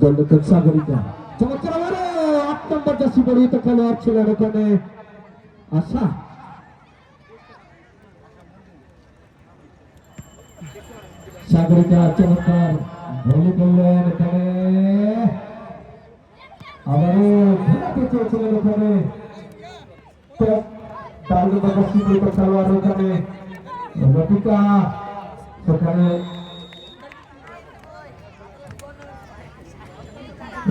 গোলরক্ষক সাগরিকা। চমৎকার ওভারে আট নম্বর জার্সি পরিহিত খেলোয়াড় ছিলেন ওখানে আশা। সাগরিকা চমৎকার ভলি করলেন এখানে। আবারও ঘোরাতে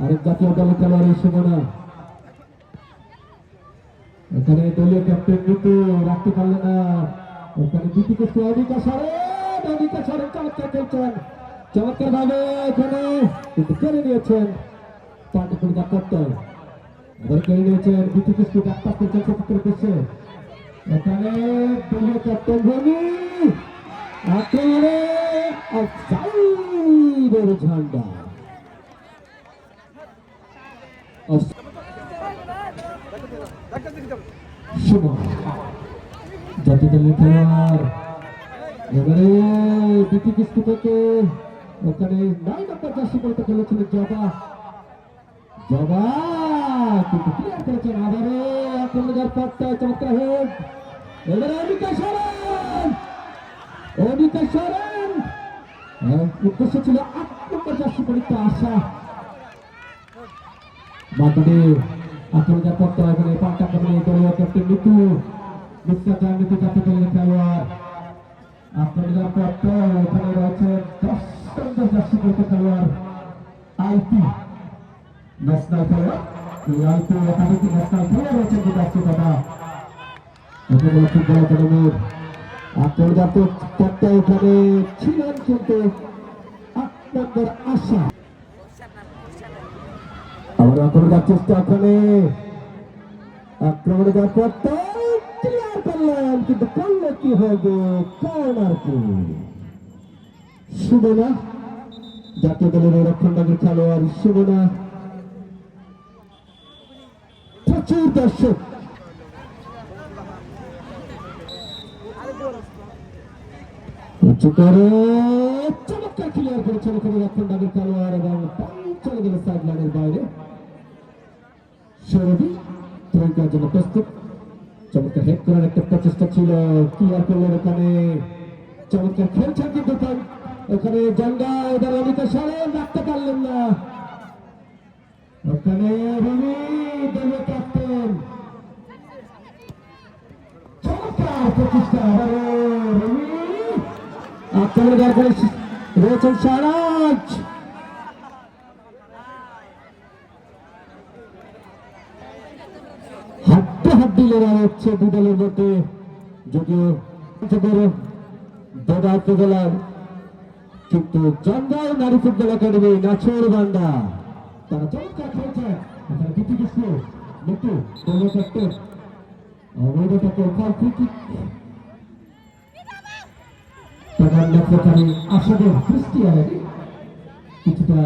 আরেক জাতীয় দলের খেলোয়াড় সুমনা এখানে দলীয় ক্যাপ্টেন ঋতু রাখতে পারলেন না। ওখানে দ্বিতীয় কষ্ট অনিকা সরেন অনিকা চমৎকার খেলছেন। চমৎকার ভাবে এখানে কিন্তু কেড়ে নিয়েছেন পাল্টা করে করছে এখানে ঝান্ডা। সুমন জাতীয় দলের খেলোয়াড় এবারে দ্বিতীয় কিস্তি থেকে ওখানে নয় নম্বর জার্সি বলতে খেলেছিলেন জবা। জবা কিন্তু হ্যাঁ, ছিল আট নম্বর জার্সি পরীক্ষা আসা। বাদবাকি আক্রমণের পথটা এখানে পাল্টা করে দলীয় ক্যাপ্টেন মিতু জান মিতু জাতীয় খেলোয়াড় আক্রমণের পথটা এখানে রয়েছে দশ নম্বর জার্সি পরীক্ষা খেলোয়াড় আইপি ন্যাশনাল খেলোয়াড় এই আইপি একাধিক ন্যাশনাল খেলোয়াড় রয়েছে যে জার্সি এখানে ফুটবল একাডেমির আন্তর্জাতিক পথটা এখানে ছিলেন কিন্তু আট আশা আবার আক্রমণের চেষ্টা ওখানে। আক্রমণে যাওয়ার পথটা ক্লিয়ার করলেন কিন্তু করলে কি হবে? কর্নার কি সুমনা, জাতীয় দলের রক্ষণভাগের খেলোয়াড় সুমনা। প্রচুর দর্শক। উঁচু করে, চমৎকার ক্লিয়ার করেছেন ওখানে রক্ষণভাগের খেলোয়াড় এবং চলে গেল সাইড লাইনের বাইরে। সৌরভী ত্রয়িকার জন্য প্রস্তুত। চমৎকার হেড করার একটা প্রচেষ্টা ছিল। ক্লিয়ার করলেন ওখানে। চমৎকার খেলছেন কিন্তু ওখানে জঙ্গা, এবার অনিতা সরেন রাখতে পারলেন না। ওখানে রবি দলীয় ক্যাপ্টেন। চমৎকার প্রচেষ্টা। আবারও রবি আক্রমণে রয়েছেন সারাজ। হাড্ডাহাড্ডি লড়াই হচ্ছে দু দলের মধ্যে। যদিও দাদা কিন্তু জঙ্গাল নারী ফুটবল একাডেমি, নাচুর বান্ডা তারা চমৎকার খেলছে। কিছুটা